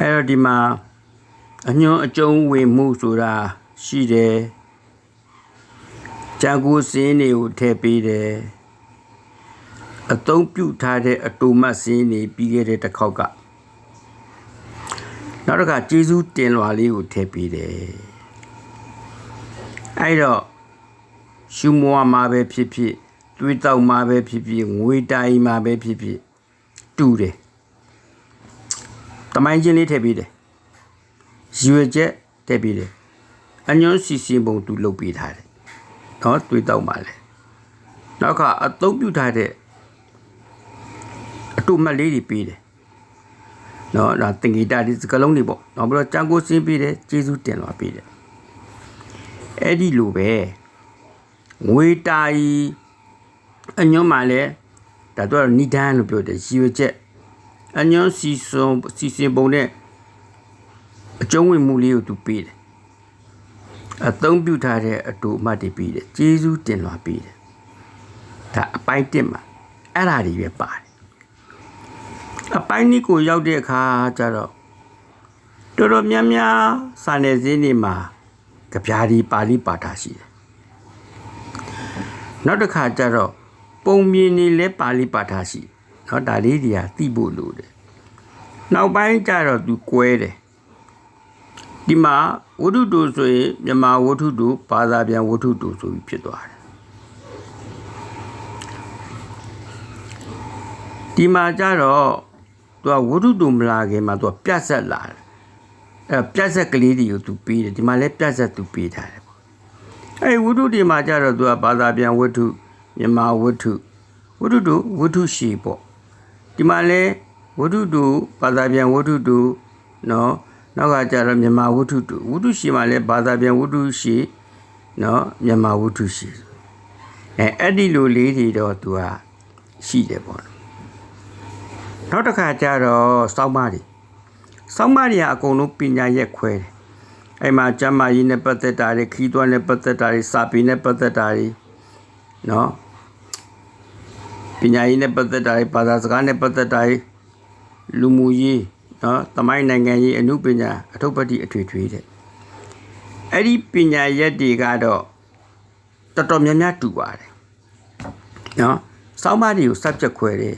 အဲ့တော့ဒီမှာအညွန့်အကျုံးဝင်မှုဆိုတာရှိတယ်ဂျာကိုစင်းတွေကိုထည့်ပေးတယ်အသုံးပြုထားတဲ့အတူမတ်စင်းတွေပြီးခဲ့တဲ့တစ်ခေါက်ကနောက်တစ်ခါကျေးဇူးတင်လွာလေးကိုထည့်ပေးတယ်အဲ့တော့ရှုမွားမှာပဲဖြစ်ဖြစ်တွေးတောက်မှာပဲဖြစ်ဖြစ်ငွေတိုင်မှာပဲဖြစ်ဖြစ်တူတယ်တ မိုင်းချင်းလေးထည့်ပေးတယ်ရွေချက်ထည့်ပေးတယ်အညွန့်စီစီပုံသူလုပ်ပေးထားတယ်နော်တွေးတောက်မှာလဲနောက်ခါအသုံးပြုထားတဲ့အတူမတ်လေးတွေပေးတယ်နော်ဒါတင်ဂီတာဒီစကလုံးတွေပေါ့နောက်ပြီးတော့ကြံကိုစင်းပေးတယ်ကျေးဇူးတင်လွာပေးတယ်အဲ့ဒီလိုပဲငွေတာရီအညွန့်မှလည်းဒါတော့နိဒန်းလို့ပြောတယ်ရွေချက် အညွန့်စီစုံစီစဉ်ပုံနဲ့အကျုံးဝင်မှုလေးကိုသူပေးတယ်အသုံးပြုထားတဲ့အတူအမှတ်တွေပေးတယ်ကျေးဇူးတင်လွာပေးတယ်ဒါအပိုင်းတစ်မှာအဲ့ဓာတွေပဲပါတယ်အပိုင်းนี้ကိုရောက်တဲ့အခါကျတော့တော်တော်များများစာနယ်ဇင်းတွေမှာကြပြာဒီပါဠိပါဠိရှိတယ်နောက်တစ်ခါကျတော့ပုံမြင်နေလဲပါဠိပါဌာရှိ เนาะဒါလေးတွေကသိဖို့လိုတယ်နောက်ပိုင်းကျတော့သူကွဲတယ်ဒီမှာဝတ္ထုတူဆိုရင်မြန်မာဝတ္ထုတူဘာသာပြန်ဝတ္ထုတူဆိုပြီးဖြစ်သွားတယ်ဒီမှာကျတော့သူကဝတ္ထုတူမလာခင်မှာသူကပြတ်ဆက်လာတယ်အဲပြတ်ဆက်ကလေးတွေကိုသူပေးတယ်ဒီမှာလည်းပြတ်ဆက်သူပေးထားတယ်ပေါ့အဲဝတ္ထုဒီမှာကျတော့သူကဘာသာပြန်ဝတ္ထုမြန်မာဝတ္ထုဝတ္ထုတူဝတ္ထုရှိပေါ့ ဒီမှာလဲဝတ္ထုတူဘာသာပြန်ဝတ္ထုတူနော်နောက်ကကျတော့မြန်မာဝတ္ထုတူဝတ္ထုရှိမှာလဲဘာသာပြန်ဝတ္ထုရှိနော်မြန်မာဝတ္ထုရှိအဲအဲ့ဒီလိုလေးတွေတော့သူကရှိတယ်ပေါ့နောက်တစ်ခါကျတော့စောင်းမတွေစောင်းမတွေကအကုန်လုံးပညာရက်ခွဲတယ်အဲ့မှာကျမ်းမာရေးနဲ့ပတ်သက်တာတွေခီးသွွားနဲ့ပတ်သက်တာတွေစာပေနဲ့ပတ်သက်တာတွေနော် ပညာရေးနဲ့ပတ်သက်တာတွေဘာသာစကားနဲ့ပတ်သက်တာတွေလူမှုရေးနော်တမိုင်းနိုင်ငံရေးအမှုပညာအထုပ်ပတိအထွေထွေတဲ့အဲ့ဒီပညာရက်တွေကတော့တော်တော်များများတူပါတယ်နော်စောင်းမတွေကို subject ခွဲတယ်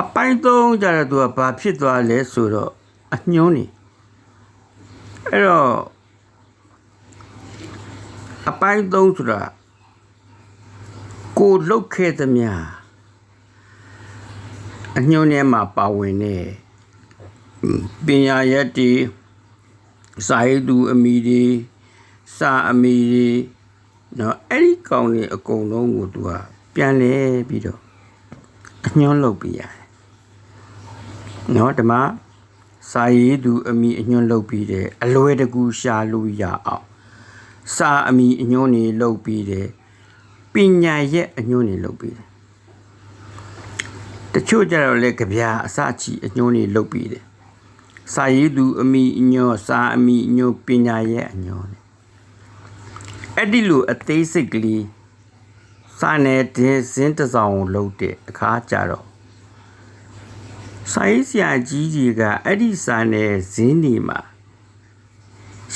အပိုင်းသုံးကြတော့သူကဘာဖြစ်သွားလဲဆိုတော့အညွှန်းနေအဲ့တော့အပိုင်းသုံးဆိုတာ ကိုလုတ်ခဲ့သမျှအညွှန်းထဲမှာပါဝင်တဲ့ပညာရက်တွေစာရေးသူအမိတွေစာအမိတွေနော်အဲ့ဒီကောင်တွေအကုန်လုံးကိုသူကပြန်လဲပြီးတော့အညွှန်းလုပ်ပြရတယ်နော်ဓမ္မစာရေးသူအမိအညွှန်းလုပ်ပြီးတယ်အလွယ်တကူရှာလို့ရအောင်စာအမိအညွှန်းနေလုပ်ပြီးတယ် ပညာရဲ့အညွှန်းတွေလုပ်ပြီးတယ်တချို့ကြတော့လေကြပြာအစချီအညွှန်းတွေလုပ်ပြီးတယ်စာရေးသူအမိအညွှန်းစာအမိအညွှန်းပညာရဲ့အညွှန်းအဲ့ဒီလိုအသေးစိတ်ကလေးစာနယ်တဲ့ဇင်းတစ်စောင်လုပ်တဲ့အခါကြတော့စာရေးဆရာကြီးကြီးကအဲ့ဒီစာနယ်ဇင်းတွေမှာ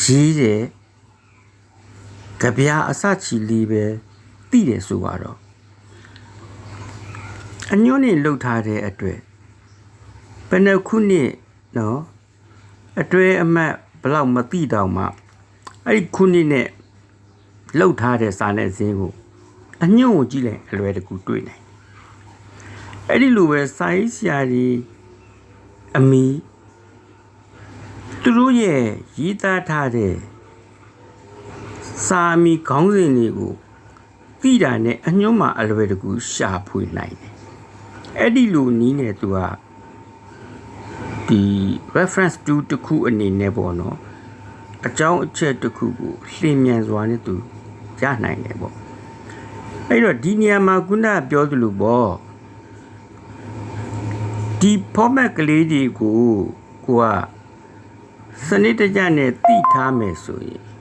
ရေးတယ်ကြပြာအစချီလေးပဲ သိတယ်ဆိုတော့အညွန့်နေလှုပ်ထားတဲ့အတွက်ဘယ်နှခုနှစ်နော်အတွဲအမတ်ဘလောက်မသိတော့မှအဲ့ဒီခုနှစ်နဲ့လှုပ်ထားတဲ့စာနဲ့ဇင်းကိုအညွန့်ကိုကြည့်လိုက်အလွယ်တကူတွေ့နိုင်အဲ့ဒီလိုပဲစာရေးဆရာကြီးအမီသူတို့ရဲ့ရေးသားထားတဲ့စာမီခေါင်းစဉ်တွေကို သိတာနဲ့အညွှန်းမှာအလွယ်တကူရှာဖွေနိုင်တယ်အဲ့ဒီလိုနီးနေသူကဒီ reference to တစ်ခုအနေနဲ့ပေါ့နော်အကြောင်းအချက်တစ်ခုကိုလျင်မြန်စွာနဲ့သူရနိုင်တယ်ပေါ့အဲ့တော့ဒီနေရာမှာခုနပြောသလိုပေါ့ဒီ format ကလေးတွေကိုကိုကစနစ်တကျနဲ့တိထားမယ်ဆိုရင်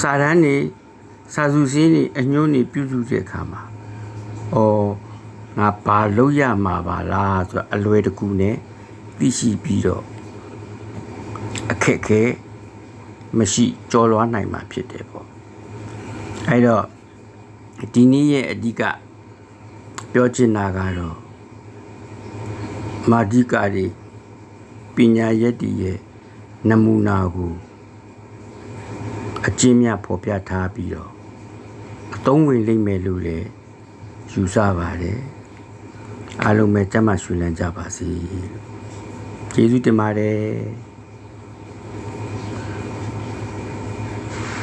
စာရန်နေစာစုစည်းနေအညွှန်းနေပြုစုတဲ့အခါမှာဩငါဘာလုပ်ရမှာပါလားဆိုတော့အလွယ်တကူနဲ့သိရှိပြီးတော့အခက်အခဲမရှိကြော်လွားနိုင်မှာဖြစ်တယ်ပေါ့အဲ့တော့ဒီနေ့ရဲ့အဓိကပြောချင်တာကတော့မာဒီကာတွေပညာရက်တည်ရဲ့နမူနာကို အကျဉ်းများဖော်ပြထားပြီးတော့အသုံးဝင်လိမ့်မယ်လို့လည်းယူဆပါတယ်အားလုံးပဲကြမ်းမှရွှင်လန်းကြပါစေကျေးဇူးတင်ပါတယ်